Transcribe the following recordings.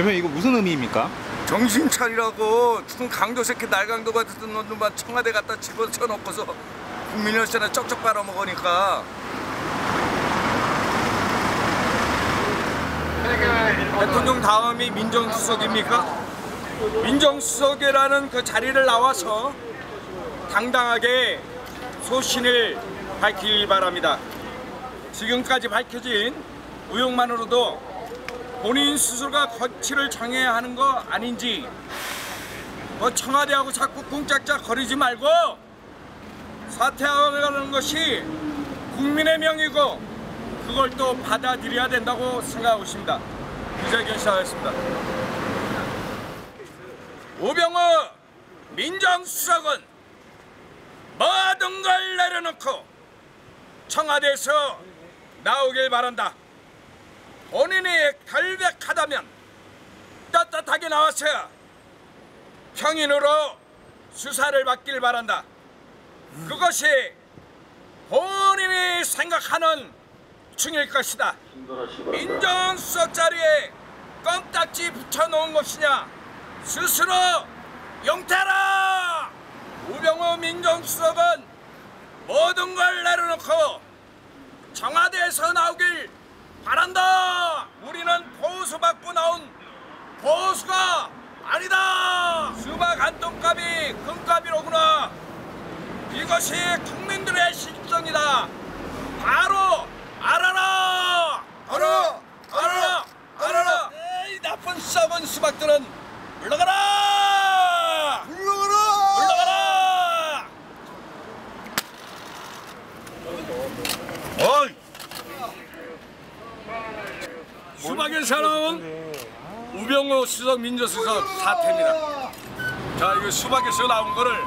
대표님 이거 무슨 의미입니까? 정신 차리라고 죽은 강도 새끼 날강도 같은 놈들만 청와대 갖다 집어쳐놓고서 국민 열쇠나 쩍쩍 빨아먹으니까 대통령 다음이 민정수석입니까? 민정수석이라는 그 자리를 나와서 당당하게 소신을 밝히길 바랍니다. 지금까지 밝혀진 의혹만으로도 본인 스스로가 거취를 정해야 하는 거 아닌지 뭐 청와대하고 자꾸 꿍짝짝 거리지 말고 사퇴하는 것이 국민의 명이고 그걸 또 받아들여야 된다고 생각하고 있습니다. 기자회견 시작하겠습니다. 우병우 민정수석은 모든 걸 내려놓고 청와대에서 나오길 바란다. 본인이 결백하다면 떳떳하게 나와서 평인으로 수사를 받길 바란다. 그것이 본인이 생각하는 중일 것이다. 민정수석 자리에 껌딱지 붙여놓은 것이냐? 스스로 용태라! 우병우 민정수석은 모든 걸 내려놓고 청와대에서 나오길 바란다. 우리는 보수받고 나온 보수가 아니다. 수박 한 금값이로구나. 이것이 국민들의 실정이다. 바로 알아라. 알아. 알아라. 알아라. 에이 나쁜 썩은 수박들은 물러가라. 물러가라! 물러가라. 어이. 수박에서 나온 우병우 수석 민정수석 사태입니다. 자, 이거 수박에서 나온 거를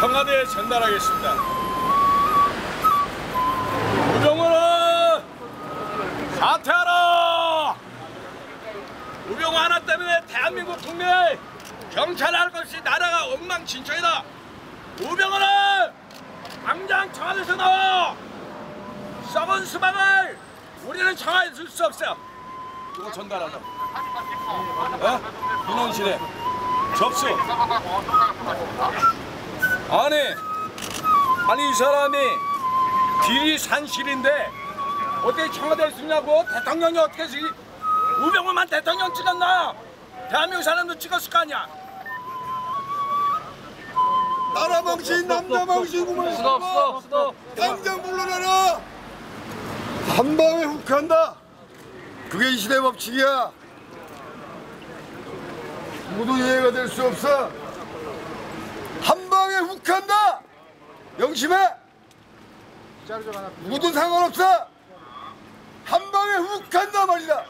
청와대에 전달하겠습니다. 우병우는 사퇴하라! 우병우 하나 때문에 대한민국 국민 경찰 할 것이 나라가 엉망진창이다. 우병우는 당장 청와대에서 나와! 썩은 수박을 우리는 청와대에 둘수 없어요. 이거 전달하자. 어? 민원실에 접수. 아니, 아니 이 사람이 길이 산실인데 어떻게 청와대에 쓰냐고 대통령이 어떻게 지 우병우만 대통령 찍었나? 대한민국 사람도 찍었을 거 아니야. 나라 망신, 남자 망신구만. 스톱 스톱 스톱 당장 물러나라! 한 방에 훅 한다! 그게 이 시대 법칙이야. 모두 이해가 될 수 없어. 한 방에 훅 한다! 명심해! 누구든 상관없어! 한 방에 훅 한다 말이다!